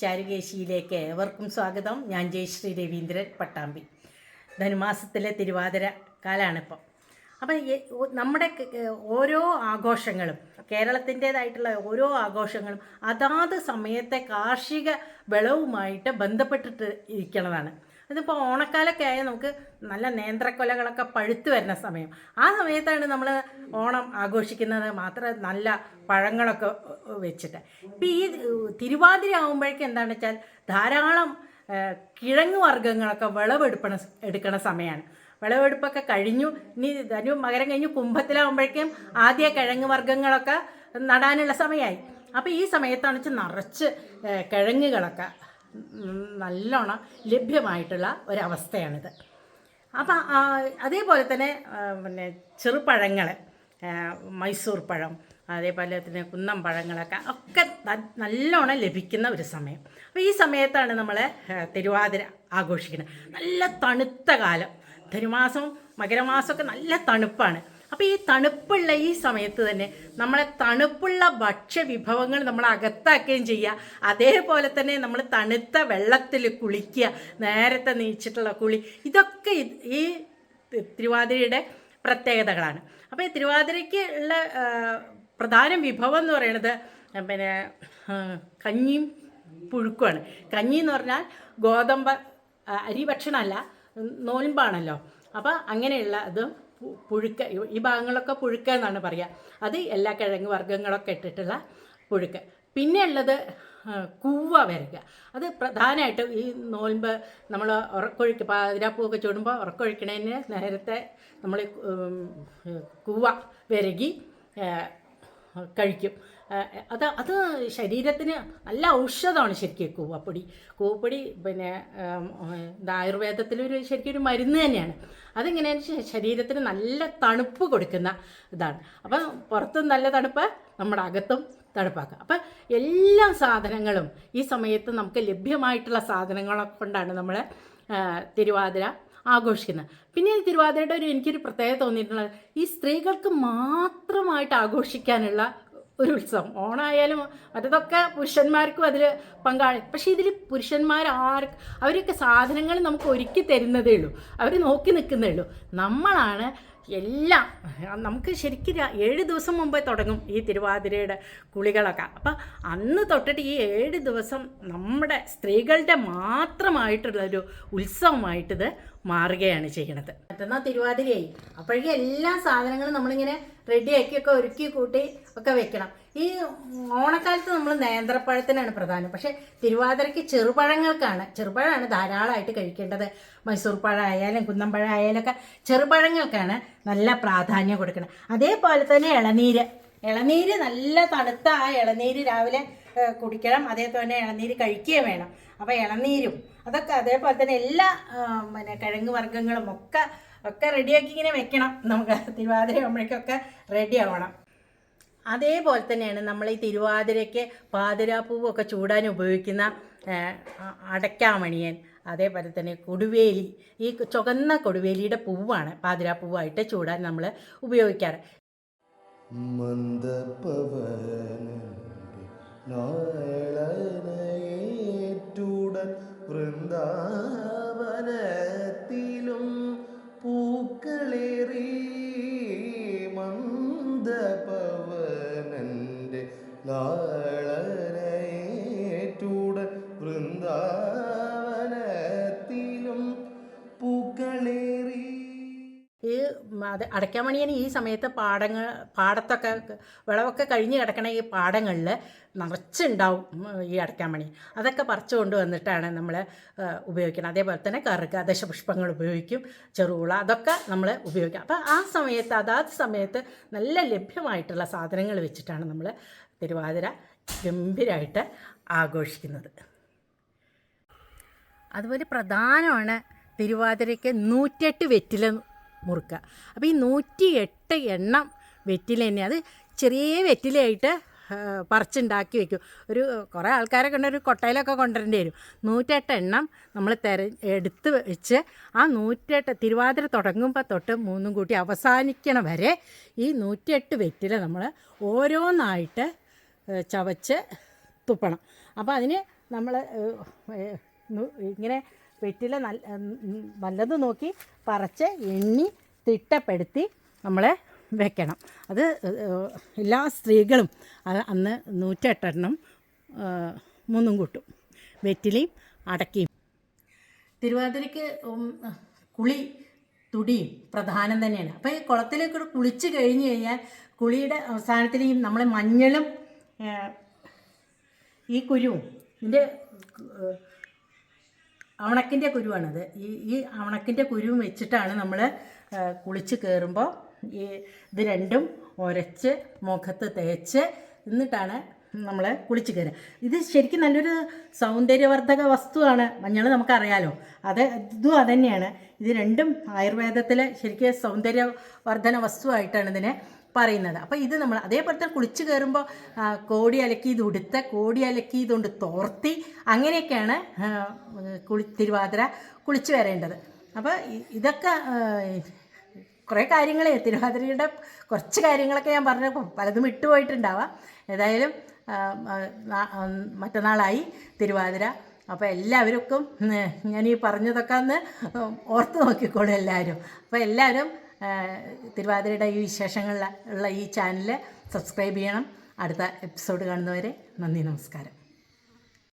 ചാരുകേശിയിലേക്ക് ഏവർക്കും സ്വാഗതം. ഞാൻ ജയശ്രീ രവീന്ദ്രൻ പട്ടാമ്പി. ധനുമാസത്തിലെ തിരുവാതിര കാലാണിപ്പം. അപ്പം നമ്മുടെ ഓരോ ആഘോഷങ്ങളും കേരളത്തിന്റേതായിട്ടുള്ള ഓരോ ആഘോഷങ്ങളും അതാത് സമയത്തെ കാർഷിക വിളവുമായിട്ട് ബന്ധപ്പെട്ടിട്ട് ഇരിക്കുന്നതാണ് ഇതിപ്പോൾ ഓണക്കാലൊക്കെ ആയാൽ നമുക്ക് നല്ല നേന്ത്രക്കൊലകളൊക്കെ പഴുത്തു വരുന്ന സമയം. ആ സമയത്താണ് നമ്മൾ ഓണം ആഘോഷിക്കുന്നത്. മാത്രം നല്ല പഴങ്ങളൊക്കെ വെച്ചിട്ട്. ഇപ്പം ഈ തിരുവാതിര ആകുമ്പോഴേക്കും എന്താണെന്ന് വെച്ചാൽ ധാരാളം കിഴങ്ങ് വർഗങ്ങളൊക്കെ വിളവെടുപ്പണ എടുക്കണ സമയമാണ് വിളവെടുപ്പൊക്കെ കഴിഞ്ഞു. ഇനി ധനു മകരം കഴിഞ്ഞ് കുംഭത്തിലാകുമ്പോഴേക്കും ആദ്യ കിഴങ്ങ് വർഗങ്ങളൊക്കെ നടാനുള്ള സമയമായി അപ്പോൾ ഈ സമയത്താണ് വെച്ചാൽ നിറച്ച് കിഴങ്ങുകളൊക്കെ നല്ലോണം ലഭ്യമായിട്ടുള്ള ഒരവസ്ഥയാണിത്. അപ്പം അതേപോലെ തന്നെ പിന്നെ ചെറുപഴങ്ങൾ മൈസൂർ പഴം അതേപോലെ തന്നെ കുന്നം പഴങ്ങളൊക്കെ ഒക്കെ നല്ലോണം ലഭിക്കുന്ന ഒരു സമയം. അപ്പോൾ ഈ സമയത്താണ് നമ്മൾ തിരുവാതിര ആഘോഷിക്കുന്നത്. നല്ല തണുത്ത കാലം. ധനുമാസം മകരമാസമൊക്കെ നല്ല തണുപ്പാണ്. അപ്പോൾ ഈ തണുപ്പുള്ള ഈ സമയത്ത് തന്നെ നമ്മളെ തണുപ്പുള്ള ഭക്ഷ്യവിഭവങ്ങൾ നമ്മൾ അകത്താക്കുകയും ചെയ്യുക. അതേപോലെ തന്നെ നമ്മൾ തണുത്ത വെള്ളത്തിൽ കുളിക്കുക നേരത്തെ നീച്ചിട്ടുള്ള കുളി. ഇതൊക്കെ ഈ തിരുവാതിരയുടെ പ്രത്യേകതകളാണ്. അപ്പോൾ ഈ തിരുവാതിരയ്ക്ക് ഉള്ള പ്രധാന വിഭവം എന്ന് പറയുന്നത് പിന്നെ കഞ്ഞിയും പുഴുക്കുമാണ്. കഞ്ഞി എന്ന് പറഞ്ഞാൽ ഗോതമ്പ് അരി ഭക്ഷണമല്ല നോലുമ്പാണല്ലോ അപ്പോൾ അങ്ങനെയുള്ള അതും പുഴുക്ക ഈ- ഭാഗങ്ങളൊക്കെ പുഴുക്ക എന്നാണ് പറയുക അത് എല്ലാ കിഴങ്ങ് വർഗങ്ങളൊക്കെ ഇട്ടിട്ടുള്ള പുഴുക്ക്. പിന്നെ ഉള്ളത് കൂവ വരയ്ക്കുക അത് പ്രധാനമായിട്ടും ഈ നോൽമ്പ് നമ്മൾ ഉറക്കൊഴിക്ക് പാതിരാപ്പൂവൊക്കെ ചൂടുമ്പോൾ ഉറക്കൊഴിക്കണതിന് നേരത്തെ നമ്മൾ കൂവ വിരകി കഴിക്കും. അത് അത് ശരീരത്തിന് നല്ല ഔഷധമാണ് ശരിക്കും കൂവപ്പൊടി. കൂവപ്പൊടി പിന്നെ ആയുർവേദത്തിലൊരു ശരിക്കും ഒരു മരുന്ന് തന്നെയാണ്. അതിങ്ങനെ ശരീരത്തിന് നല്ല തണുപ്പ് കൊടുക്കുന്ന ഇതാണ്. അപ്പം പുറത്തും നല്ല തണുപ്പ് നമ്മുടെ അകത്തും തണുപ്പാക്കുക അപ്പം എല്ലാ സാധനങ്ങളും ഈ സമയത്ത് നമുക്ക് ലഭ്യമായിട്ടുള്ള സാധനങ്ങളെ കൊണ്ടാണ് നമ്മൾ തിരുവാതിര ആഘോഷിക്കുന്നത്. പിന്നെ തിരുവാതിരയുടെ ഒരു എനിക്കൊരു പ്രത്യേകത തോന്നിയിട്ടുള്ളത് ഈ സ്ത്രീകൾക്ക് മാത്രമായിട്ട് ആഘോഷിക്കാനുള്ള ഒരു ഉത്സവം. ഓണായാലും മറ്റതൊക്കെ പുരുഷന്മാർക്കും അതിൽ പങ്കാളി. പക്ഷേ ഇതിൽ പുരുഷന്മാർ ആർക്ക് അവരൊക്കെ സാധനങ്ങൾ നമുക്ക് ഒരുക്കി തരുന്നതേ ഉള്ളൂ. അവർ നോക്കി നിൽക്കുന്നേ ഉള്ളൂ. നമ്മളാണ് എല്ലാം നമുക്ക് ശരിക്കും ഏഴ് ദിവസം മുമ്പേ തുടങ്ങും ഈ തിരുവാതിരയുടെ കുളികളൊക്കെ. അപ്പം അന്ന് തൊട്ടിട്ട് ഈ ഏഴ് ദിവസം നമ്മുടെ സ്ത്രീകളുടെ മാത്രമായിട്ടുള്ളൊരു ഉത്സവമായിട്ടിത് മാറുകയാണ് ചെയ്യണത്. മറ്റന്നാൾ തിരുവാതിരയായി. അപ്പോഴേക്കും എല്ലാ സാധനങ്ങളും നമ്മളിങ്ങനെ റെഡിയാക്കിയൊക്കെ ഒരുക്കി കൂട്ടി ഒക്കെ വെക്കണം. ഈ ഓണക്കാലത്ത് നമ്മൾ നേന്ത്രപ്പഴത്തിനാണ് പ്രധാനം. പക്ഷേ തിരുവാതിരയ്ക്ക് ചെറുപഴങ്ങൾക്കാണ്. ചെറുപഴമാണ് ധാരാളമായിട്ട് കഴിക്കേണ്ടത്. മൈസൂർ പഴം ആയാലും ആയാലും ഒക്കെ ചെറുപഴങ്ങൾക്കാണ് നല്ല പ്രാധാന്യം കൊടുക്കണം അതേപോലെ തന്നെ ഇളനീര്. ഇളനീര് നല്ല തണുത്ത ആ ഇളനീര് രാവിലെ കുടിക്കണം അതേപോലെ തന്നെ ഇളനീര് കഴിക്കുകയും വേണം. അപ്പോൾ ഇളനീരും അതൊക്കെ അതേപോലെ തന്നെ എല്ലാ പിന്നെ കിഴങ്ങ് വർഗങ്ങളും ഒക്കെ ഒക്കെ റെഡിയാക്കി ഇങ്ങനെ വെക്കണം. നമുക്ക് തിരുവാതിര ആകുമ്പോഴേക്കൊക്കെ റെഡി ആവണം. അതേപോലെ തന്നെയാണ് നമ്മൾ ഈ തിരുവാതിരയ്ക്ക് പാതിരാപ്പൂവൊക്കെ ചൂടാൻ ഉപയോഗിക്കുന്ന അടയ്ക്കാമണിയൻ അതേപോലെ തന്നെ കൊടുവേലി. ഈ ചുവന്ന കൊടുവേലിയുടെ പൂവാണ് പാതിരാപ്പൂവായിട്ട് ചൂടാൻ നമ്മൾ ഉപയോഗിക്കാറ്. മന്ദപവനന്റെ നാളനയേറ്റുടൻ വൃന്ദാവനത്തിലും പൂക്കളേറി മന്ദപവനന്റെ നാളനയേറ്റുടൻ അത് അടയ്ക്കാമണിയന് ഈ സമയത്ത് പാടങ്ങൾ പാടത്തൊക്കെ വിളവൊക്കെ കഴിഞ്ഞ് കിടക്കണ ഈ പാടങ്ങളിൽ നിറച്ചുണ്ടാവും ഈ അടയ്ക്കാമണി. അതൊക്കെ പറിച്ചു കൊണ്ടുവന്നിട്ടാണ് നമ്മൾ ഉപയോഗിക്കുന്നത് അതേപോലെ തന്നെ കറുക ദശപുഷ്പങ്ങൾ ഉപയോഗിക്കും ചെറുകുള അതൊക്കെ നമ്മൾ ഉപയോഗിക്കുക അപ്പോൾ ആ സമയത്ത് അതാത് സമയത്ത് നല്ല ലഭ്യമായിട്ടുള്ള സാധനങ്ങൾ വെച്ചിട്ടാണ് നമ്മൾ തിരുവാതിര ഗംഭീരമായിട്ട് ആഘോഷിക്കുന്നത്. അതുപോലെ പ്രധാനമാണ് തിരുവാതിരയ്ക്ക് നൂറ്റെട്ട് വെറ്റില മുറുക്കുക അപ്പോൾ ഈ നൂറ്റി എട്ട് എണ്ണം വെറ്റില തന്നെ. അത് ചെറിയ വെറ്റിലയായിട്ട് പറിച്ചുണ്ടാക്കി വെക്കും. ഒരു കുറേ ആൾക്കാരൊക്കെ ഉണ്ട് ഒരു കൊട്ടയിലൊക്കെ കൊണ്ടുവരേണ്ടി വരും. നൂറ്റെട്ട് എണ്ണം നമ്മൾ തെര എടുത്ത് വെച്ച് ആ നൂറ്റെട്ട് തിരുവാതിര തുടങ്ങുമ്പോൾ തൊട്ട് മൂന്നും കൂട്ടി അവസാനിക്കണ വരെ ഈ നൂറ്റെട്ട് വെറ്റില നമ്മൾ ഓരോന്നായിട്ട് ചവച്ച് തുപ്പണം. അപ്പോൾ അതിന് നമ്മൾ ഇങ്ങനെ വെറ്റില നല്ല വല്ലത് നോക്കി പറച്ച് എണ്ണി തിട്ടപ്പെടുത്തി നമ്മൾ വെക്കണം. അത് എല്ലാ സ്ത്രീകളും അന്ന് നൂറ്റെട്ടെണ്ണം മൂന്നും കൂട്ടും. വെറ്റിലയും അടക്കിയും. തിരുവാതിരയ്ക്ക് കുളി തുടിയും പ്രധാനം തന്നെയാണ്. അപ്പോൾ ഈ കുളത്തിലേക്ക് കുളിച്ച് കഴിഞ്ഞ് കഴിഞ്ഞാൽ കുളിയുടെ അവസാനത്തിൽ ഈ നമ്മളെ മഞ്ഞളും ഈ കുരുവും ഇതിന്റെ അവണക്കിന്റെ കുരുവാണത്. ഈ ഈ അവണക്കിന്റെ കുരുവും വെച്ചിട്ടാണ് നമ്മൾ കുളിച്ച് കയറുമ്പോൾ ഈ ഇത് രണ്ടും ഉരച്ച് മുഖത്ത് തേച്ച് എന്നിട്ടാണ് നമ്മൾ കുളിച്ച് കയറുക ഇത് ശരിക്കും നല്ലൊരു സൗന്ദര്യവർദ്ധക വസ്തുവാണ്. മഞ്ഞൾ നമുക്കറിയാലോ. അത് ഇതും അതുതന്നെയാണ് ഇത് രണ്ടും ആയുർവേദത്തിലെ ശരിക്കും സൗന്ദര്യവർദ്ധന വസ്തുവായിട്ടാണ് ഇതിനെ പറയുന്നത്. അപ്പോൾ ഇത് നമ്മൾ അതേപോലെ തന്നെ കുളിച്ച് കയറുമ്പോൾ കോടി അലക്കി ഇത് ഉടുത്ത കോടി അലക്കി ഇതുകൊണ്ട് തോർത്തി അങ്ങനെയൊക്കെയാണ് കുളി തിരുവാതിര കുളിച്ച് വരേണ്ടത്. അപ്പോൾ ഇതൊക്കെ കുറേ കാര്യങ്ങളെ തിരുവാതിരയുടെ കുറച്ച് കാര്യങ്ങളൊക്കെ ഞാൻ പറഞ്ഞു പലതും വിട്ടുപോയിട്ടുണ്ടാവാം ഏതായാലും മറ്റന്നാളായി തിരുവാതിര. അപ്പോൾ എല്ലാവർക്കും ഞാൻ ഈ പറഞ്ഞതൊക്കെ ഒന്ന് ഓർത്ത് നോക്കിക്കോളും എല്ലാവരും. അപ്പോൾ എല്ലാവരും തിരുവാതിരയുടെ ഈ വിശേഷങ്ങളിൽ ഉള്ള ഈ ചാനൽ സബ്സ്ക്രൈബ് ചെയ്യണം. അടുത്ത എപ്പിസോഡ് കാണുന്നവരെ നന്ദി നമസ്കാരം.